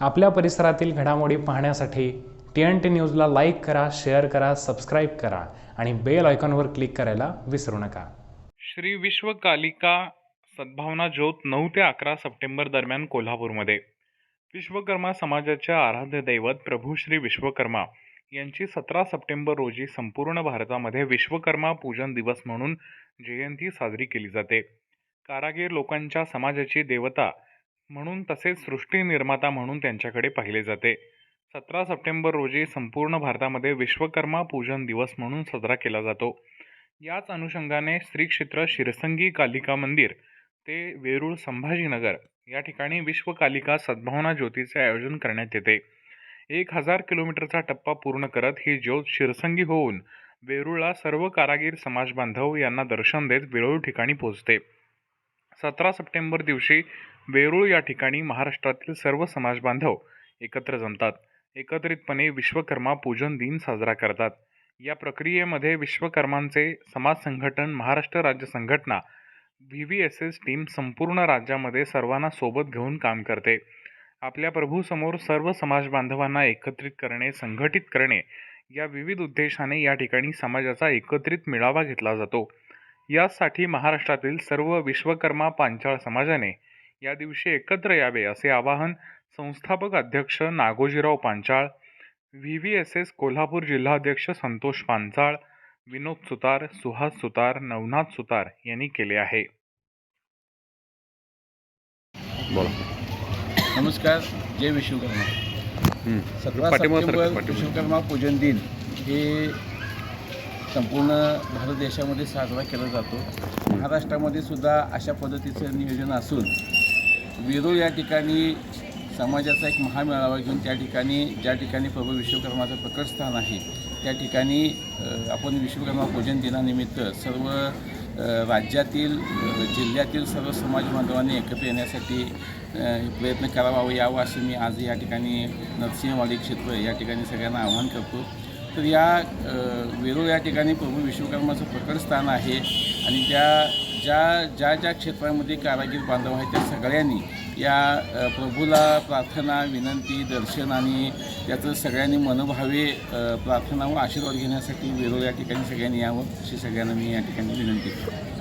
आपल्या परिसरातील घडामोडी पाहण्यासाठी टी एन टी न्यूजला लाईक करा शेअर करा सबस्क्राईब करा आणि बेल आयकॉनवर क्लिक करायला विसरू नका. श्री विश्वकालिका सद्भावना ज्योत नऊ ते अकरा सप्टेंबर दरम्यान कोल्हापूरमध्ये. विश्वकर्मा समाजाचे आराध्य दैवत प्रभू श्री विश्वकर्मा यांची सतरा सप्टेंबर रोजी संपूर्ण भारतामध्ये विश्वकर्मा पूजन दिवस म्हणून जयंती साजरी केली जाते. कारागीर लोकांच्या समाजाची देवता म्हणून तसेच सृष्टी निर्माता म्हणून त्यांच्याकडे पाहिले जाते. सतरा सप्टेंबर रोजी संपूर्ण भारतामध्ये विश्वकर्मा पूजन दिवस म्हणून साजरा केला जातो. याच अनुषंगाने श्री क्षेत्र शिरसंगी कालिका मंदिर ते वेरूळ संभाजीनगर या ठिकाणी विश्वकालिका सद्भावना ज्योतीचे आयोजन करण्यात येते. एक हजार किलोमीटरचा टप्पा पूर्ण करत ही ज्योत शिरसंगी होऊन वेरूळला सर्व कारागीर समाज बांधव यांना दर्शन देत वेरूळ ठिकाणी पोहोचते. सतरा सप्टेंबर दिवशी वेरूळ या ठिकाणी महाराष्ट्रातील सर्व समाजबांधव एकत्र जमतात. एकत्रितपणे विश्वकर्मा पूजन दिन साजरा करतात. या प्रक्रियेमध्ये विश्वकर्मांचे समाज संघटन महाराष्ट्र राज्य संघटना V V S S team संपूर्ण राज्यामध्ये सर्वांना सोबत घेऊन काम करते. आपल्या प्रभूसमोर सर्व समाजबांधवांना एकत्रित करणे संघटित करणे या विविध उद्देशाने या ठिकाणी समाजाचा एकत्रित मेळावा घेतला जातो. यासाठी महाराष्ट्रातील सर्व विश्वकर्मा पांचाळ समाजाने या दिवशी एकत्र यावे असे आवाहन संस्थापक अध्यक्ष Nagojirao Panchal V V S S Kolhapur जिल्हाध्यक्ष संतोष पांचाळ विनोद सुतार सुहास सुतार नवनाथ सुतार यांनी केले आहे. नमस्कार. जय विश्वकर्मा. सतरा सप्टेंबर. विश्वकर्मा पूजन दिन हे संपूर्ण भारत देशामध्ये साजरा केला जातो. महाराष्ट्रामध्ये सुद्धा अशा पद्धतीचं नियोजन असून वेरूळ या ठिकाणी समाजाचा एक महामेळावा घेऊन त्या ठिकाणी ज्या ठिकाणी प्रभू विश्वकर्माचं प्रकट स्थान आहे त्या ठिकाणी आपण विश्वकर्मा पूजन दिनानिमित्त सर्व राज्यातील जिल्ह्यातील सर्व समाज बांधवांनी एकत्र येण्यासाठी प्रयत्न करावा व यावं असं मी आज या ठिकाणी नरसिंहवाडी क्षेत्र या ठिकाणी सगळ्यांना आवाहन करतो. तर या वेरूळ या ठिकाणी प्रभू विश्वकर्माचं प्रकट स्थान आहे आणि त्या ज्या ज्या ज्या क्षेत्रामध्ये कारागीर बांधव आहेत त्या सगळ्यांनी या प्रभूला प्रार्थना विनंती दर्शन आणि त्याचं सगळ्यांनी मनोभावे प्रार्थना व आशीर्वाद घेण्यासाठी वेरूळ या ठिकाणी सगळ्यांनी यावं अशी सगळ्यांना मी या ठिकाणी विनंती करतो.